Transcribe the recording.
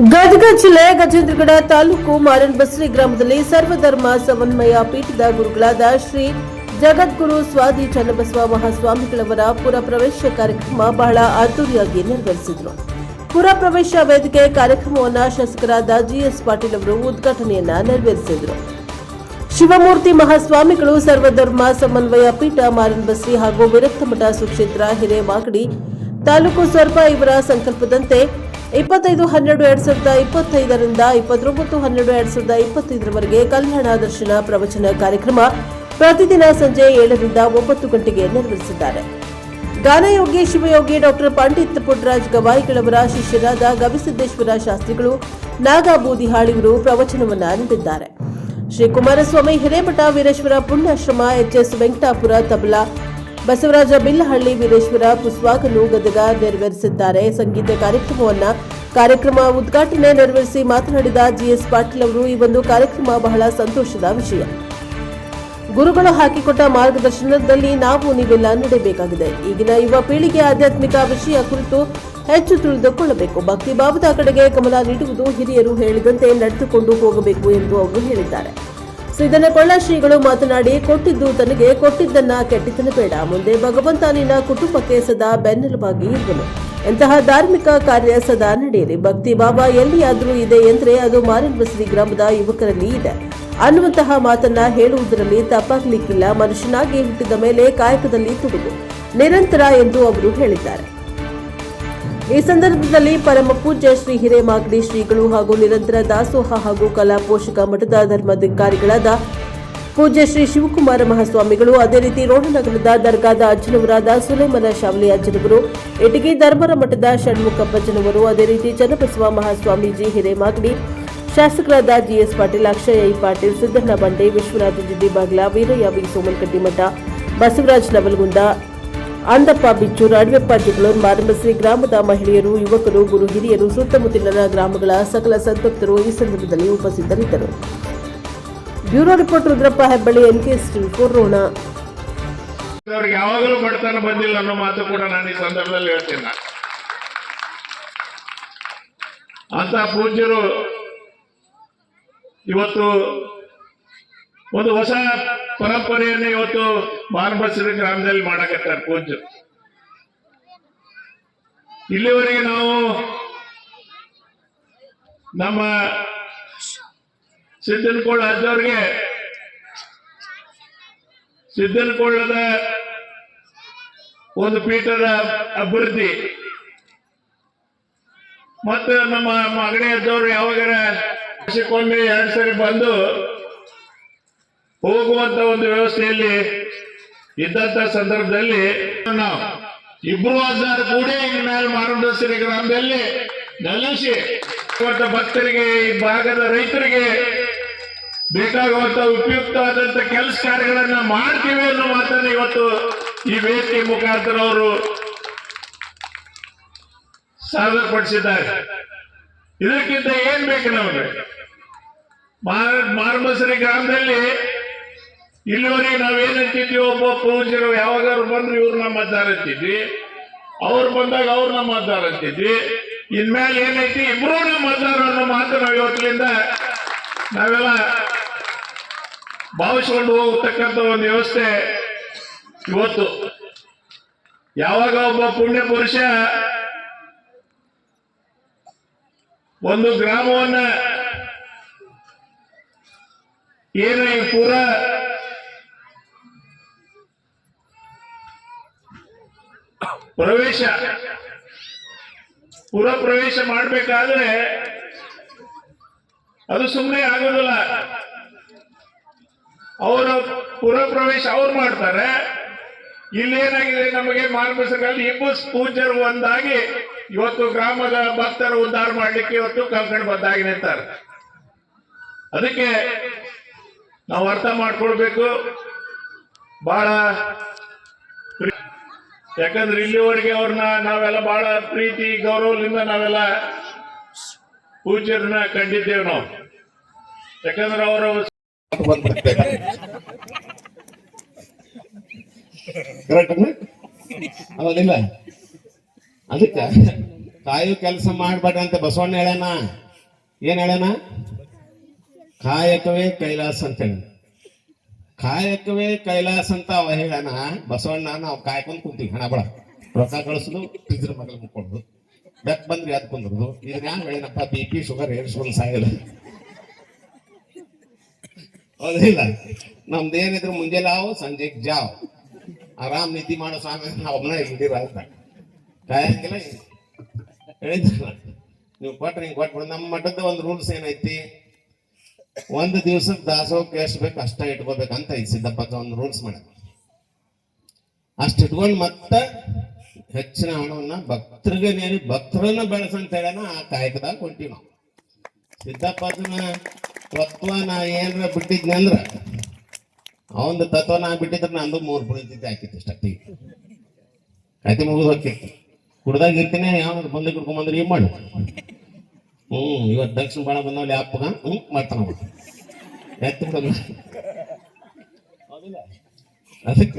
ಗದಗ ಜಿಲ್ಲೆ ಗಜೇಂದ್ರಗಡ ತಾಲೂಕು ಮಾರನ್ಬಸ್ರಿ ಗ್ರಾಮದಲ್ಲಿ ಸರ್ವಧರ್ಮ ಸಮನ್ವಯ ಪೀಠದ ಗುರುಗಳಾದ ಶ್ರೀ ಜಗದ್ಗುರು ಸ್ವಾದಿ ಚನ್ನಬಸವ ಮಹಾಸ್ವಾಮಿಗಳವರ ಪುರ ಪ್ರವೇಶ ಕಾರ್ಯಕ್ರಮ ಬಹಳ ಅದ್ದೂರಿಯಾಗಿ ನೆರವೇರಿಸಿದರು. ಪುರ ಪ್ರವೇಶ ವೇದಿಕೆ ಕಾರ್ಯಕ್ರಮವನ್ನು ಶಾಸಕರಾದ ಜಿಎಸ್ ಪಾಟೀಲ್ ಅವರು ಉದ್ಘಾಟನೆಯನ್ನ ನೆರವೇರಿಸಿದರು. ಶಿವಮೂರ್ತಿ ಮಹಾಸ್ವಾಮಿಗಳು ಸರ್ವಧರ್ಮ ಸಮನ್ವಯ ಪೀಠ ಮಾರನ್ಬಸ್ರಿ ಹಾಗೂ ವಿರಕ್ತಮಠ ಸುಕ್ಷೇತ್ರ ಹಿರೇಮಾಗಡಿ ತಾಲೂಕು ಸ್ವರ್ಪ ಇವರ ಸಂಕಲ್ಪದಂತೆ ಇಪ್ಪತ್ತೈದು ಹನ್ನೆರಡು ಎರಡ್ ಸಾವಿರದ ಇಪ್ಪತ್ತೈದರಿಂದ ಇಪ್ಪತ್ತೊಂಬತ್ತು ಹನ್ನೆರಡು ಎರಡ್ ಸಾವಿರದ ಇಪ್ಪತ್ತೈದರವರೆಗೆ ಕಲ್ಯಾಣ ದರ್ಶನ ಪ್ರವಚನ ಕಾರ್ಯಕ್ರಮ ಪ್ರತಿದಿನ ಸಂಜೆ ಏಳರಿಂದ ಒಂಬತ್ತು ಗಂಟೆಗೆ ನೆರವೇರಿಸಿದ್ದಾರೆ. ಗಾನಯೋಗಿ ಶಿವಯೋಗಿ ಡಾಕ್ಟರ್ ಪಂಡಿತ್ ಪುಟ್ರಾಜ್ ಗವಾಯಿಗಳವರ ಶಿಷ್ಯರಾದ ಗವಿಸಿದ್ದೇಶ್ವರ ಶಾಸ್ತ್ರಿಗಳು ನಾಗಾ ಹಾಳಿಗರು ಪ್ರವಚನವನ್ನ ನೀಡಿದ್ದಾರೆ. ಶ್ರೀ ಕುಮಾರಸ್ವಾಮಿ ಹಿರೇಮಠ ವೀರೇಶ್ವರ ಪುಣ್ಯಾಶ್ರಮ ಎಚ್ಎಸ್ ವೆಂಕಟಾಪುರ ತಬಲಾ ಬಸವರಾಜ ಬಿಲ್ಲಹಳ್ಳಿ ವೀರೇಶ್ವರ ಪುಸ್ವಾಗನು ಗದಗ ನೆರವೇರಿಸಿದ್ದಾರೆ. ಸಂಗೀತ ಕಾರ್ಯಕ್ರಮವನ್ನ ಕಾರ್ಯಕ್ರಮ ಉದ್ಘಾಟನೆ ನೆರವೇರಿಸಿ ಮಾತನಾಡಿದ ಜಿಎಸ್ ಪಾಟೀಲ್ ಅವರು, ಈ ಒಂದು ಕಾರ್ಯಕ್ರಮ ಬಹಳ ಸಂತೋಷದ ವಿಷಯ. ಗುರುಗಳು ಹಾಕಿಕೊಟ್ಟ ಮಾರ್ಗದರ್ಶನದಲ್ಲಿ ನಾವು ನೀವೆಲ್ಲ ನಡೆಯಬೇಕಾಗಿದೆ ಈಗಿನ ಯುವ ಪೀಳಿಗೆ ಆಧ್ಯಾತ್ಮಿಕ ವಿಷಯ ಕುರಿತು ಹೆಚ್ಚು ತಿಳಿದುಕೊಳ್ಳಬೇಕು. ಭಕ್ತಿ ಭಾವದ ಕಡೆಗೆ ಗಮನ ನೀಡುವುದು ಹಿರಿಯರು ಹೇಳಿದಂತೆ ನಡೆದುಕೊಂಡು ಹೋಗಬೇಕು ಎಂದು ಅವರು ಹೇಳಿದ್ದಾರೆ. ಸೊ ಇದನ್ನ ಕೊಳ್ಳ ಶ್ರೀಗಳು ಮಾತನಾಡಿ ಕೊಟ್ಟಿದ್ದು ತನಗೆ ಕೊಟ್ಟಿದ್ದನ್ನ ಕೆಟ್ಟಿದ್ದನ ಬೇಡ. ಮುಂದೆ ಭಗವಂತ ನಿನ್ನ ಕುಟುಂಬಕ್ಕೆ ಸದಾ ಬೆನ್ನೆಲುಬಾಗಿ ಇರುವನು. ಎಂತಹ ಧಾರ್ಮಿಕ ಕಾರ್ಯ ಸದಾ ನಡೆಯಲಿ. ಭಕ್ತಿ ಬಾಬಾ ಎಲ್ಲಿಯಾದರೂ ಇದೆ ಎಂದರೆ ಅದು ಮಾರಿನ್ಬಸರಿ ಗ್ರಾಮದ ಯುವಕರಲ್ಲಿ ಇದೆ. ಅನ್ನುವಂತಹ ಮಾತನ್ನ ಹೇಳುವುದರಲ್ಲಿ ತಪ್ಪಾಗ್ಲಿಕ್ಕಿಲ್ಲ. ಮನುಷ್ಯನಾಗಿ ಹುಟ್ಟಿದ ಮೇಲೆ ಕಾಯಕದಲ್ಲಿ ತುಡುಗು. ನಿರಂತರ ಎಂದು ಅವರು ಹೇಳಿದ್ದಾರೆ. ಈ ಸಂದರ್ಭದಲ್ಲಿ ಪರಮ ಪೂಜ್ಯ ಶ್ರೀ ಹಿರೇಮಾಗಡಿ ಶ್ರೀಗಳು ಹಾಗೂ ನಿರಂತರ ದಾಸೋಹ ಹಾಗೂ ಕಲಾ ಪೋಷಕ ಮಠದ ಧರ್ಮಾಧಿಕಾರಿಗಳಾದ ಪೂಜ್ಯ ಶ್ರೀ ಶಿವಕುಮಾರ ಮಹಾಸ್ವಾಮಿಗಳು, ಅದೇ ರೀತಿ ರೋಣನಗರದ ದರ್ಗಾದ ಅಜ್ಜನವರಾದ ಸುಲೇಮನ ಶಾವಲಿ ಅಜ್ಜನವರು ಇಟಗಿ ಧರ್ಮರ ಮಠದ ಷಣ್ಮುಖಪ್ಪಜ್ಜನವರು ಅದೇ ರೀತಿ ಚನ್ನಬಸವ ಮಹಾಸ್ವಾಮೀಜಿ, ಹಿರೇಮಾಗಡಿ ಶಾಸಕರಾದ GS Patil, Akshaya I Patil, Siddanna Bande, Vishwanatha Jiddi Bagla Veerayya V Somanakatti Math, Basavaraj Navalgund Andappa ಬಿಚ್ಚು ಅಡವೆಪ್ಪ ಜಿಗಳೂರು ಮಾರಮಸ್ರಿ ಗ್ರಾಮದ ಮಹಿಳೆಯರು, ಯುವಕರು, ಗುರು, ಹಿರಿಯರು, ಸುತ್ತಮುತ್ತಲಿನ ಗ್ರಾಮಗಳ ಸಕಲ ಸಂತಪ್ತರು ಈ ಸಂದರ್ಭದಲ್ಲಿ ಉಪಸ್ಥಿತರಿದ್ದರು bureau report Rudrappa Hebballi, NKS ಕೊರೋಣ ಅವ್ರಿಗೆ ಯಾವಾಗಲೂ ಬಡತನ ಬಂದಿಲ್ಲ ಅನ್ನೋ ಮಾತು ಕೂಡ ನಾನು ಈ ಸಂದರ್ಭದಲ್ಲಿ ಹೇಳ್ತೀನಿ. ಅಂತ ಪೂಜ್ಯರು ಇವತ್ತು ಒಂದು ಹೊಸ ಪರಂಪರೆಯನ್ನು ಇವತ್ತು ಮಾನಬಸರಿ ಗ್ರಾಮದಲ್ಲಿ ಮಾಡಕತ್ತಾರ ಪೂಜೆ ಇಲ್ಲಿವರೆಗೆ ನಾವು ನಮ್ಮ ಸಿದ್ದನಕೋಳ ಅಜ್ಜವ್ರಿಗೆ ಸಿದ್ದನಕೊಳ್ಳದ ಒಂದು ಪೀಠದ ಅಭಿವೃದ್ಧಿ. ಮತ್ತು ನಮ್ಮ ಮಗನೇ ಅಜ್ಜವರು ಯಾವಾಗಾರ ವರ್ಷಕ್ಕೊಮ್ಮೆ ಎರಡು ಸರಿ ಬಂದು ಹೋಗುವಂತ ಒಂದು ವ್ಯವಸ್ಥೆಯಲ್ಲಿ ಇದ್ದಂತ ಸಂದರ್ಭದಲ್ಲಿ ನಾವು ಇಬ್ರು ಅಜ್ಜಾರು ಕೂಡಿ ಇನ್ನು ಮೇಲೆ ಮಾರುಡೇಶ್ವರಿ ಗ್ರಾಮದಲ್ಲಿ ಇವತ್ತು ಭಕ್ತರಿಗೆ, ಈ ಭಾಗದ ರೈತರಿಗೆ ಬೇಕಾಗುವಂತ ಉಪಯುಕ್ತವಾದಂತ ಕೆಲಸ ಕಾರ್ಯಗಳನ್ನ ಮಾಡ್ತೀವಿ ಅನ್ನೋ ಮಾತನ್ನ ಇವತ್ತು ಈ ವೇದಿಕೆ ಮುಖಾಂತರ ಅವರು ಸಾದರಪಡಿಸಿದ್ದಾರೆ ಇದಕ್ಕಿಂತ ಏನ್ ಬೇಕು ನಮಗೆ? ಮಾರ ಗ್ರಾಮದಲ್ಲಿ ಇಲ್ಲಿವರೆಗೆ ನಾವೇನಂತಿದ್ವಿ ಒಬ್ಬ ಪೂಜ್ಯರು ಯಾವಾಗಾದ್ರು ಬಂದ್ರೆ ಇವ್ರು ನಮ್ಮ ಅವ್ರು ಬಂದಾಗ ಅವ್ರು ನಮ್ಮ ಇನ್ಮೇಲೆ ಏನೈತಿ? ಇಬ್ರು ನಮ್ಮ ಮಾತಾಡೋ ಅನ್ನೋ ಮಾತು ನಾವು ಇವತ್ತಿನಿಂದ ನಾವೆಲ್ಲ ಭಾವಿಸ್ಕೊಂಡು ಹೋಗ್ತಕ್ಕಂಥ ಒಂದು ವ್ಯವಸ್ಥೆ ಇವತ್ತು. ಯಾವಾಗ ಒಬ್ಬ ಪುಣ್ಯ ಪುರುಷ ಒಂದು ಗ್ರಾಮವನ್ನ ಏನು ಈ ಪೂರ ಪ್ರವೇಶ. ಪುರ ಪ್ರವೇಶ ಮಾಡಬೇಕಾದ್ರೆ ಅದು ಸುಮ್ಮನೆ ಆಗೋದಿಲ್ಲ. ಅವರ ಪುರ ಪ್ರವೇಶ ಅವ್ರು ಮಾಡ್ತಾರೆ. ಇಲ್ಲೇನಾಗಿದೆ ನಮಗೆ ಮಾರ್ಗಸರ್ಗಲ್ಲಿ ಇಬ್ಬರು ಪೂಜ್ಯರು ಒಂದಾಗಿ ಇವತ್ತು ಗ್ರಾಮದ ಭಕ್ತರು ಉದ್ಧಾರ ಮಾಡಲಿಕ್ಕೆ ಇವತ್ತು ಕಲ್ಕೊಂಡು ಬಂದಾಗಿ ನಿಂತಾರೆ ಅದಕ್ಕೆ ನಾವು ಅರ್ಥ ಮಾಡ್ಕೊಳ್ಬೇಕು. ಬಹಳ ಯಾಕಂದ್ರೆ ಇಲ್ಲಿವರೆಗೆ ಅವ್ರನ್ನ ನಾವೆಲ್ಲ ಬಹಳ ಪ್ರೀತಿ, ಗೌರವದಿಂದ ನಾವೆಲ್ಲ ಪೂಜ್ಯರನ್ನ ಕಂಡಿದ್ದೇವೆ ನಾವು. ಯಾಕಂದ್ರೆ ಅವರ ಹೌದಿಲ್ಲ? ಅದಕ್ಕ ಕಾಯ ಕೆಲಸ ಮಾಡ್ಬೇಡ ಅಂತ ಬಸವಣ್ಣ ಹೇಳ್ಯಾನ. ಏನ್ ಹೇಳ್ಯಾನ? ಕಾಯಕವೇ ಕೈಲಾಸ ಅಂತ ಹೇಳಿ ಕಾಯಕವೇ ಕೈಲಾಸ ಅಂತ ಅವ ಹೇಳಣ ಬಸವಣ್ಣ, ನಾವು ಕಾಯ್ಕೊಂಡು ಕುಂತೀವಿ. ಹಣ ಬಡ. ರೊಕ್ಕ ಕಳಿಸೋದು, ಇದ್ರ ಮಗಲ್ ಮುಕ್ಕೊಳ್ಳೋದು ಬೆಕ್ ಬಂದ್ರಿ ಅದ್ ಕುಂದ್ರದು. ಇದನ್ನ ಯಾವ ಹೇಳಿನಪ್ಪ ಬಿ ಪಿ, ಶುಗರ್ ಏರಿಸ್ಕೊಂಡು ಸಾಯಿಲ್ಲ ಹೌದಿಲ್ಲ ನಮ್ದು ಏನಿದ್ರು ಮುಂಜಾನೆ ಆವು ಸಂಜೆಗೆ ಜಾವ್. ಆರಾಮ್ ನಿದ್ದೆ ಮಾಡೋ ಸ್ವಾಮಿ ನಾವು ಒಬ್ಬನ ಇದ್ದೀರ ಅಂತ. ಕಾಯಂಗಿಲ್ಲ. ಹೇಳಿದ್ರಲ್ಲ ನೀವು ಕೊಟ್ರಿ ಹಿಂಗೆ ಕೊಟ್ಬಿಡು. ನಮ್ಮ ಮಠದ ಒಂದು ರೂಲ್ಸ್ ಏನೈತಿ? ಒಂದು ದಿವ್ಸಕ್ಕೆ ದಾಸೋಹಕ್ಕೆ ಎಷ್ಟು ಬೇಕು ಅಷ್ಟ ಇಟ್ಕೋಬೇಕಂತ ಐತಿ ಸಿದ್ದಪ್ಪದ ಒಂದು ರೂಲ್ಸ್ ಮಾಡ. ಅಷ್ಟು ಇಟ್ಕೊಂಡು ಮತ್ತೆ ಹೆಚ್ಚಿನ ಹಣವನ್ನ ಭಕ್ತರಿಗೆ ನೀಡಿ, ಭಕ್ತರನ್ನ ಬೆಳೆಸಂತ ಹೇಳ್ಯಾನ ಆ ಕಾಯಕದಾಗ ಹೊಂಟಿವಿ ನಾವು. ಸಿದ್ದಪ್ಪನ ತತ್ವ ನಾ ಏನಾರ ಬಿಟ್ಟಿದ್ನಿ ಅಂದ್ರ, ಅವಂದು ತತ್ವ ನಾ ಬಿಟ್ಟಿದ್ರೆ ನಂದು ಮೂರು ಬಿಡಿದ್ದೆ ಹಾಕಿತ್ತು ಇಷ್ಟೊತ್ತಿಗೆ ಕತೆ ಮುಗಿದು ಹೋಗ್ತಿತ್ತು. ಕುಡ್ದಾಗ ಇರ್ತೀನಿ, ಯಾವನಾದ್ರು ಬಂದು ಕುಡ್ಕೊಂಬಂದ್ರೆ ಏನ್ ಮಾಡು? ಹ್ಮ್ ಇವತ್ತು ದಕ್ಷಿಣ ಬಾಳ ಬಂದವಲ್ಲಿ ಅಪ್ಪಗ ಹ್ಮ್ ಮಾಡ್ತಾನ ಎತ್ತ ಅದಕ್ಕ